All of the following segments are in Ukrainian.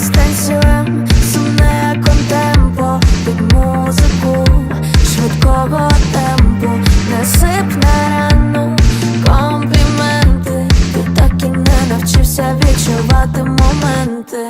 танцюєм сумне контемпо музику швидкого темпу не сипне компліменти, ти так і не навчився відчувати моменти.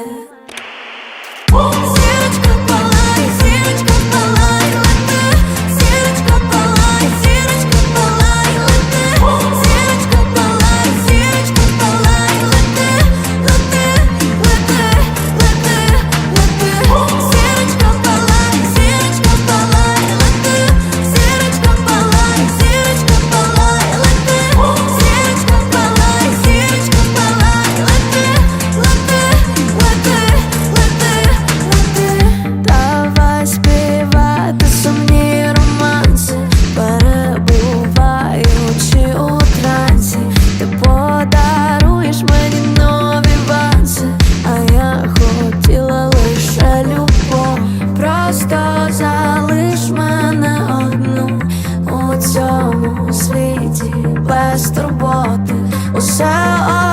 світі без турботи усе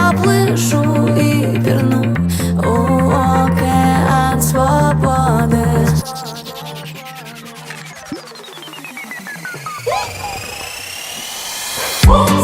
оближу і пірну у океан свободи. Oh!